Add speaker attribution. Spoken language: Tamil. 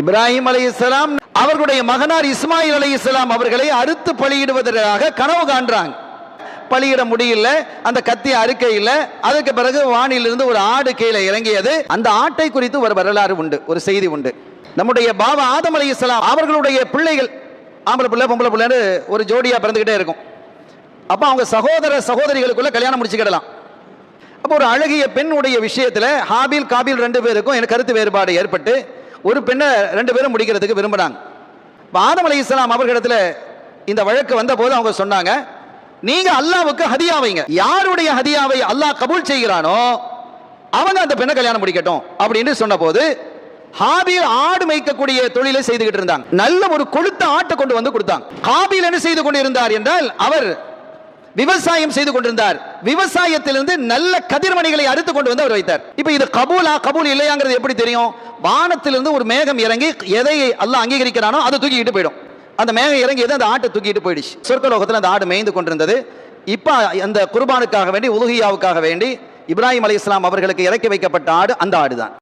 Speaker 1: இப்ராஹிம் அலைஹிஸ்ஸலாம் அவர்களுடைய மகனார் இஸ்மாயில் அலைஹிஸ்ஸலாம் அவர்களை அறுத்து பலியிடுவதற்காக கனவு காண்றாங்க. பலியிட முடியல அந்த கத்தி அறுக்கையில் அதுக்கு பிறகு வானிலிருந்து ஒரு ஆடு கீழே இறங்கியது. அந்த ஆட்டை குறித்து ஒரு வரலாறு உண்டு ஒரு செய்தி உண்டு. நம்முடைய பாபா ஆதம் அலைஹிஸ்ஸலாம் அவர்களுடைய பிள்ளைகள் ஆம்பளை பிள்ளை பொம்பளை பிள்ளைன்னு ஒரு ஜோடியாக பிறந்துகிட்டே இருக்கும். அப்போ அவங்க சகோதர சகோதரிகளுக்குள்ள கல்யாணம் முடிச்சுக்கிடலாம். அப்போ ஒரு அழகிய பெண்ணுடைய விஷயத்தில் ஹாபில் காபில் ரெண்டு பேருக்கும் எனக்கு கருத்து வேறுபாடு ஏற்பட்டு ஒரு பெண்ணை ரெண்டு பேரும் முடிக்கிறதுக்கு விரும்பினாங்க இப்போ ஆதம் அலி இஸ்லாம் அவர்களிடத்தில் இந்த வழக்கு வந்தபோது அவங்க சொன்னாங்க நீங்கள் அல்லாவுக்கு ஹதியா வைங்க. யாருடைய ஹதியாவை அல்லாஹ் கபூல் செய்கிறானோ அவங்க அந்த பெண்ணை கல்யாணம் முடிக்கட்டும். அப்படின்னு சொன்ன போது ஆடு மேய்க்கக்கூடிய தொழிலை செய்துகிட்டு இருந்தாங்க. நல்ல ஒரு கொழுத்த ஆட்டை கொண்டு வந்து கொடுத்தாங்க. ஹாபியில் என்ன செய்து கொண்டிருந்தார் என்றால் அவர் விவசாயம் செய்து கொண்டிருந்தார். விவசாயத்திலிருந்து நல்ல கதிர்மணிகளை அறுத்து கொண்டு வந்து அவர் வைத்தார். இப்போ இது கபூலா? கபூல் இல்லையாங்கிறது எப்படி தெரியும்? வானத்திலிருந்து ஒரு மேகம் இறங்கி எதை எல்லாம் அங்கீகரிக்கிறானோ அதை தூக்கிட்டு போயிடும். அந்த மேகம் இறங்கி எதை அந்த ஆட்டை தூக்கிட்டு போயிடுச்சு. சொர்க்கலோகத்தில் அந்த ஆடு மேய்ந்து கொண்டிருந்தது. இப்போ அந்த குர்பானுக்காக வேண்டி உலுகியாவுக்காக வேண்டி இப்ராஹிம் இஸ்லாம் அவர்களுக்கு இறக்கி வைக்கப்பட்ட ஆடு அந்த ஆடு தான்